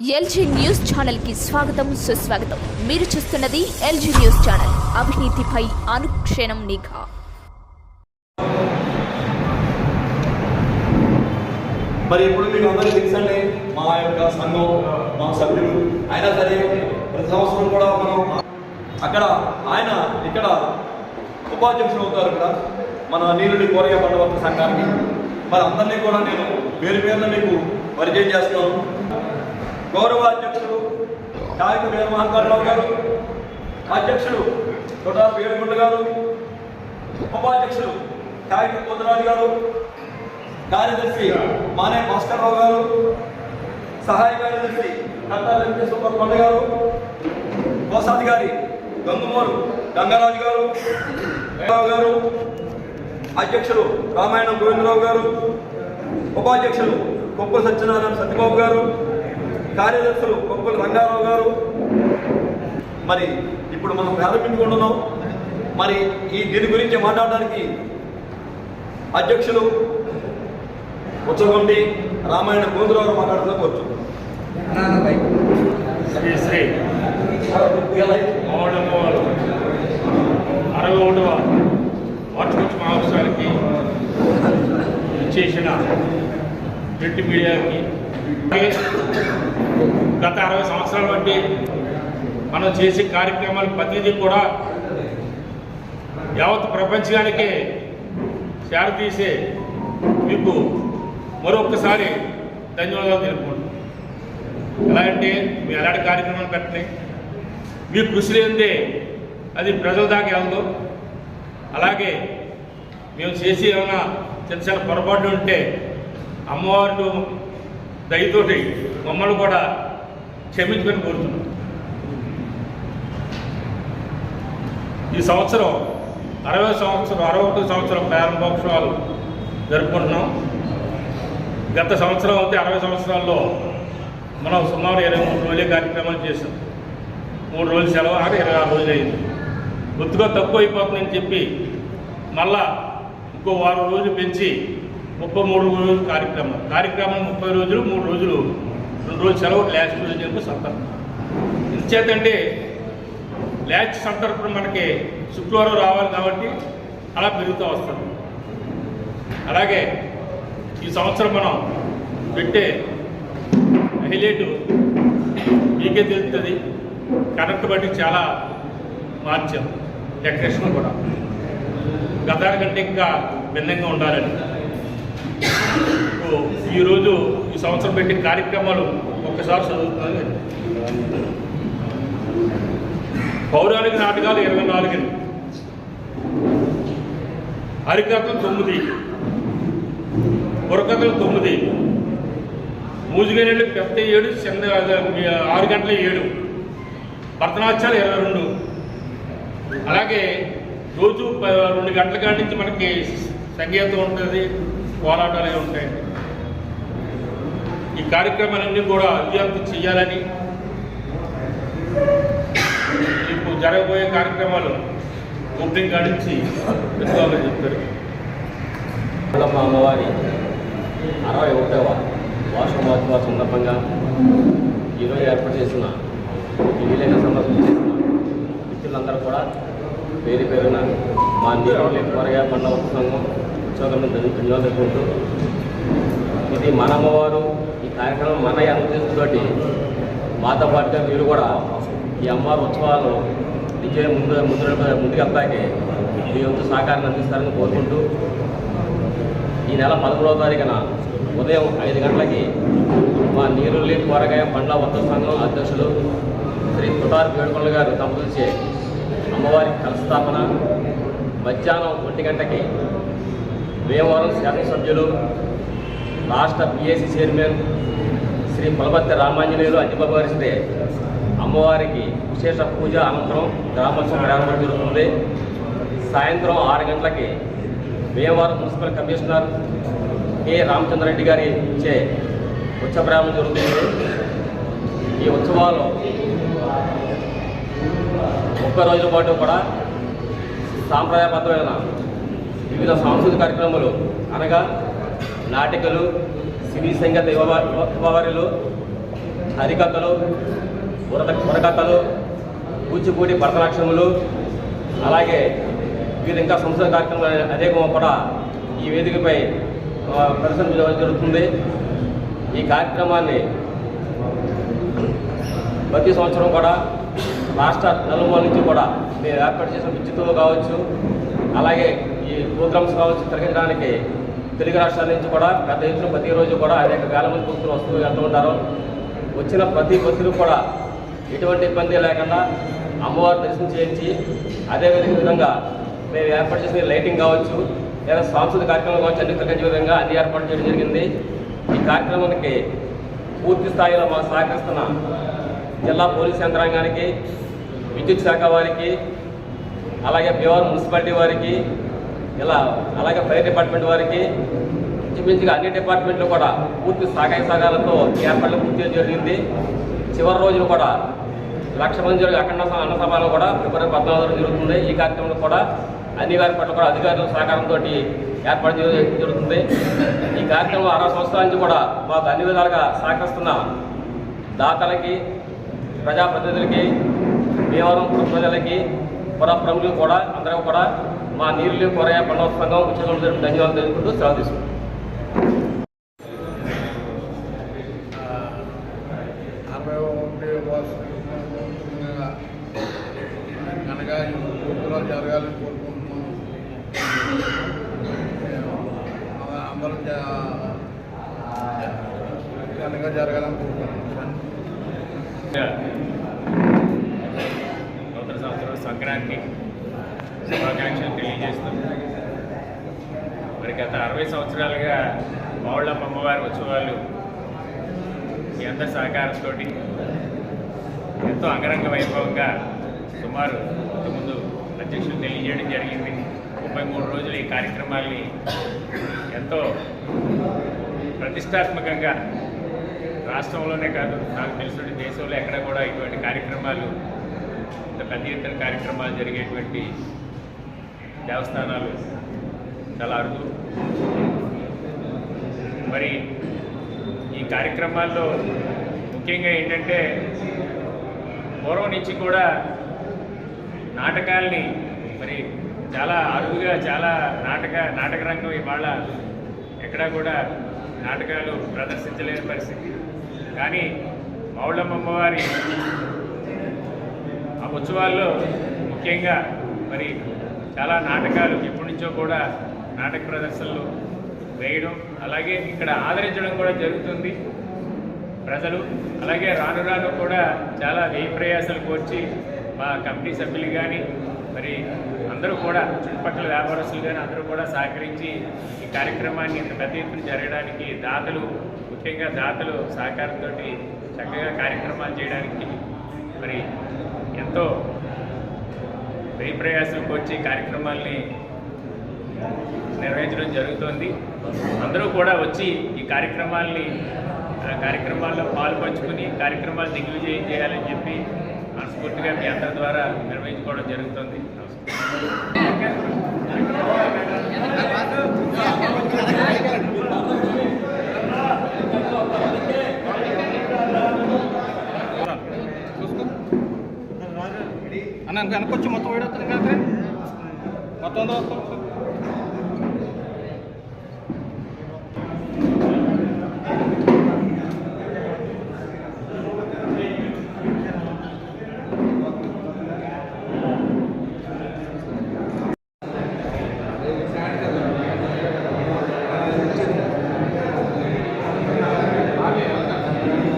LG news ఛానల్కి స్వాగతం సుస్వాగతం. మీరు చూస్తున్నది ఎల్జీ న్యూస్ ఛానల్. అవినీతిపై అనుక్షణం నిఘా. మరి ఇప్పుడు మీకు అందరికీ తెలుసండి మా యొక్క సంఘం మా సభ్యులు. అయినా సరే ప్రతి సంవత్సరం కూడా మనం అక్కడ ఆయన ఇక్కడ ఉపాధ్యక్షులు అవుతారు ఇక్కడ మన నీరుడి కోరిక పండుగ సంఘానికి. మరి అందరినీ కూడా నేను పేరు పేరున మీకు పరిచయం చేస్తున్నాను. గౌరవ అధ్యక్షుడు కాగిత వీరమహంకర్రావు గారు అధ్యక్షుడు తొడా వేడుకొండ గారు ఉపాధ్యక్షుడు కాగిత పోతరాజు గారు కార్యదర్శి మానే భాస్కర్రావు గారు సహాయ కార్యదర్శి కట్టా వెంకటేశ్వర కొండ గారు కోశాధికారి గంగుమూరు గంగరాజు గారు గారు అధ్యక్షుడు రామాయణం గోవిందరావు గారు ఉపాధ్యక్షులు కొప్పు సత్యనారాయణ సత్యబాబు గారు కార్యదర్శులు కొప్పల రంగారావు గారు. మరి ఇప్పుడు మనం ప్రారంభించుకుంటున్నాం మరి ఈ దీని గురించి మాట్లాడడానికి అధ్యక్షులు ఉచ్చగొండి రామాయణ గోందురావు మాట్లాడుతూ కూర్చున్నాం శ్రీ శ్రీ అరవై ఒకటవ వార్షికోత్సవ మహోత్సవానికి చేసిన ప్రింట్ మీడియాకి గత అరవై సంవత్సరాల బట్టి మనం చేసే కార్యక్రమాలు ప్రతిదీ కూడా యావత్ ప్రపంచానికి ప్రపంచానికే చేరతీసే మీకు మరొకసారి ధన్యవాదాలు తెలుపుకుంటున్నాం. ఎలా అంటే మీరు ఎలాంటి కార్యక్రమాలు పెట్టండి మీ కృషి లేనిదే అది ప్రజల దాకా వెళ్దో. అలాగే మేము చేసి ఏమైనా చిన్న చిన్న పొరపాట్లు ఉంటే అమ్మవారు దయతోటి మమ్మల్ని కూడా క్షమించుకొని కోరుతున్నాం. ఈ సంవత్సరం అరవై సంవత్సరం అరవై ఒకటి సంవత్సరం ప్రారంభోత్సవాలు జరుపుకుంటున్నాం. గత సంవత్సరం అయితే అరవై సంవత్సరాల్లో మనం సుమారు ఇరవై మూడు రోజులే కార్యక్రమాలు చేసాం మూడు రోజులు సెలవు ఆడ ఇరవై ఆరు రోజులు అయింది. గుర్తుగా తక్కువ అయిపోతుందని చెప్పి మళ్ళా ఇంకో వారం రోజులు పెంచి ముప్పై మూడు రోజులు కార్యక్రమం. కార్యక్రమం ముప్పై రోజులు మూడు రోజులు. రెండు రోజులు సెలవు లాస్ట్ రోజు చెప్పి సంతరం ఇంచేతంటే ల్యాచ్ సంతర్పణ మనకి శుక్రవారం రావాలి కాబట్టి అలా పెరుగుతూ వస్తాం. అలాగే ఈ సంవత్సరం మనం పెట్టే హైలైట్ మీకే తెలుస్తుంది కరెక్ట్ బట్టి చాలా మార్చాం. డెకరేషన్ కూడా. గతానికంటే ఇంకా భిన్నంగా ఉండాలని. ఈరోజు ఈ సంవత్సరం పెట్టిన కార్యక్రమాలు ఒక్కసారి చదువుతున్నాను పౌరాణిక నాటకాలు ఇరవై నాలుగు. హరికథలు తొమ్మిది. బుర్రకథలు తొమ్మిది. మూజిగనేళ్ళు పెద్ద ఏడు చిన్న ఆరు గంటల ఏడు. భరతనాట్యాలు ఇరవై రెండు. అలాగే రోజు ప- రెండు గంటల కాడి నుంచి మనకి సంగీతం ఉంటుంది. పోరాటాలు అవి ఉంటాయండి ఈ కార్యక్రమాలన్నీ కూడా విజయవంతం చేయాలని ఇప్పుడు జరగబోయే కార్యక్రమాలు ఓపెనింగ్ కాడి పెట్టుకోవాలని చెప్తారు. అల్లమ్మ అమ్మవారి అరవై ఒకటవ వార్షిక మహోత్సవ సందర్భంగా ఈరోజు ఏర్పాటు చేసిన ఈ విలేక సందర్భం చేసిన మిత్రులందరూ కూడా పేరు పేరున మా నీరు ఎక్కువగా సంఘం సంఘం ధన్యవాదాలు ధన్యవాదుకుంటూ ఇది మన అమ్మవారు ఈ కార్యక్రమం మన అనుమతితోటి మాతో పాటుగా మీరు కూడా ఈ అమ్మవారి ఉత్సవాలు విజయం ముందు ముందు ముందుకెళ్తాకి మీ వంతు సహకారం అందిస్తారని కోరుకుంటూ ఈ నెల పదమూడవ తారీఖున ఉదయం ఐదు గంటలకి మా నీరుల్లి కూరగాయ పండ్ల వద్ద సంఘం అధ్యక్షులు శ్రీ తుటార్ వేడుకొండ గారు తమ అమ్మవారి కలస్థాపన మధ్యాహ్నం ఒంటి గంటకి భీమవరం శాసనసభ్యులు రాష్ట్ర పిఏసీ చైర్మన్ శ్రీ పొలపత్తి రామాంజనేయులు అజ్జిబాబు అమ్మవారికి విశేష పూజ అనంతరం గ్రామోత్సవం ప్రారంభం జరుగుతుంది. సాయంత్రం ఆరు గంటలకి Bhimavaram municipal commissioner K. Ramachandra Reddy గారి ఇచ్చే ఉత్సవ ప్రారంభం జరుగుతుంది. ఈ ఉత్సవాలు ముప్పై రోజుల పాటు కూడా సాంప్రదాయబద్ధమైన వివిధ సాంస్కృతిక కార్యక్రమాలు అనగా నాటికలు సినీ సంగీత యువవారిలు హరికథలు బురద బురకథలు కూచిపూడి భరతనాట్యములు అలాగే వివిధ ఇంకా సంస్కృత కార్యక్రమాలు అనేకం కూడా ఈ వేదికపై ప్రదర్శన జరుగుతుంది. ఈ కార్యక్రమాన్ని ప్రతి సంవత్సరం కూడా రాష్ట్ర నలుమూల నుంచి కూడా మేము ఏర్పాటు చేసిన విద్యుత్తులు కావచ్చు. అలాగే ఈ ప్రోగ్రామ్స్ కావచ్చు తిరగించడానికి తెలుగు రాష్ట్రాల నుంచి కూడా పెద్ద ఎత్తున ప్రతిరోజు కూడా అనేక వేల మంది భక్తులు వస్తూ వెళ్తూ ఉంటారు. వచ్చిన ప్రతి భక్తులు కూడా ఎటువంటి ఇబ్బంది లేకుండా అమ్మవారి దర్శనం చేయించి అదే విధంగా మేము ఏర్పాటు చేసిన లైటింగ్ కావచ్చు లేదా సాంస్కృతిక కార్యక్రమం కావచ్చు అన్ని కలిగించే విధంగా అన్ని ఏర్పాటు చేయడం జరిగింది. ఈ కార్యక్రమానికి పూర్తి స్థాయిలో మాకు సహకరిస్తున్న జిల్లా పోలీస్ యంత్రాంగానికి విద్యుత్ శాఖ వారికి అలాగే భీమవరం మున్సిపాలిటీ వారికి ఇలా అలాగే ఫైర్ డిపార్ట్మెంట్ వారికి ఇంచుమించుగా అన్ని డిపార్ట్మెంట్లు కూడా పూర్తి సహాయ సహకారాలతో ఏర్పాట్లు పూర్తి చేయడం జరిగింది. చివరి రోజులు కూడా లక్ష మంది జరిగే అఖండ అన్న సభలో కూడా ఫిబ్రవరి పద్నాలుగు జరుగుతుంది ఈ కార్యక్రమంలో కూడా అన్ని వారి పట్ల కూడా అధికారుల సహకారంతో ఏర్పాటు చేయడం జరుగుతుంది. ఈ కార్యక్రమం అరవై సంవత్సరాల నుంచి కూడా మాకు అన్ని విధాలుగా సహకరిస్తున్న దాతలకి ప్రజాప్రతినిధులకి భీమవరం ప్రజలకి ప్రముఖులు కూడా అందరూ కూడా మా నీళ్ళు కొరయ పండుగ సంఘం ఉద్యోగం జరిపి ధన్యవాదాలు తెలుపుకుంటూ సెలవు తీసుకుంటాం. జరగాలని కోరుకుంటున్నాం అందరూ జరగాలని కోరుకుంటున్నాం. సంవత్సరం శుభాకాంక్షలు తెలియజేస్తాం. మరి గత అరవై సంవత్సరాలుగా మావుళ్ళమ్మ అమ్మవారి ఉత్సవాలు మీ అందరి సహకారంతో ఎంతో అంగరంగ వైభవంగా సుమారు ముందు అధ్యక్షులు తెలియజేయడం జరిగింది. ముప్పై మూడు రోజులు ఈ కార్యక్రమాల్ని ఎంతో ప్రతిష్టాత్మకంగా రాష్ట్రంలోనే కాదు నాకు తెలుసు దేశంలో ఎక్కడ కూడా ఇటువంటి కార్యక్రమాలు ఇంత పెద్ద ఎత్తున కార్యక్రమాలు జరిగేటువంటి దేవస్థానాలు చాలా అరుదు. మరి ఈ కార్యక్రమాల్లో ముఖ్యంగా ఏంటంటే పూర్వం నుంచి కూడా నాటకాల్ని మరి చాలా అరుదుగా చాలా నాటక నాటక రంగం ఇవాళ ఎక్కడా కూడా నాటకాలు ప్రదర్శించలేని పరిస్థితి. కానీ మౌళమ్మ అమ్మవారి ఉత్సవాల్లో ముఖ్యంగా మరి చాలా నాటకాలు ఎప్పటి నుంచో కూడా నాటక ప్రదర్శనలు వేయడం అలాగే ఇక్కడ ఆదరించడం కూడా జరుగుతుంది. ప్రజలు అలాగే రాను రాను కూడా చాలా వ్యయ ప్రయాసాలు కోర్చి మా కమిటీ సభ్యులు కానీ మరి అందరూ కూడా చుట్టుపక్కల వ్యాపారస్తులు కానీ అందరూ కూడా సహకరించి ఈ కార్యక్రమాన్ని ఇంత పెద్ద ఎత్తున జరగడానికి దాతలు ముఖ్యంగా దాతలు సహకారంతో చక్కగా కార్యక్రమాలు చేయడానికి మరి ఎంతో వెయ్యి ప్రయాసంకి వచ్చి కార్యక్రమాల్ని నిర్వహించడం జరుగుతోంది. అందరూ కూడా వచ్చి ఈ కార్యక్రమాల్ని ఆ కార్యక్రమాల్లో పాలు పంచుకుని కార్యక్రమాలు దిగ్విజయం చేయాలని చెప్పి మనస్ఫూర్తిగా మీ అందరి ద్వారా నిర్వహించుకోవడం జరుగుతుంది నమస్కారం అన్న వెనకొచ్చి మొత్తం వేడవుతుంది కదా మొత్తం వస్తాం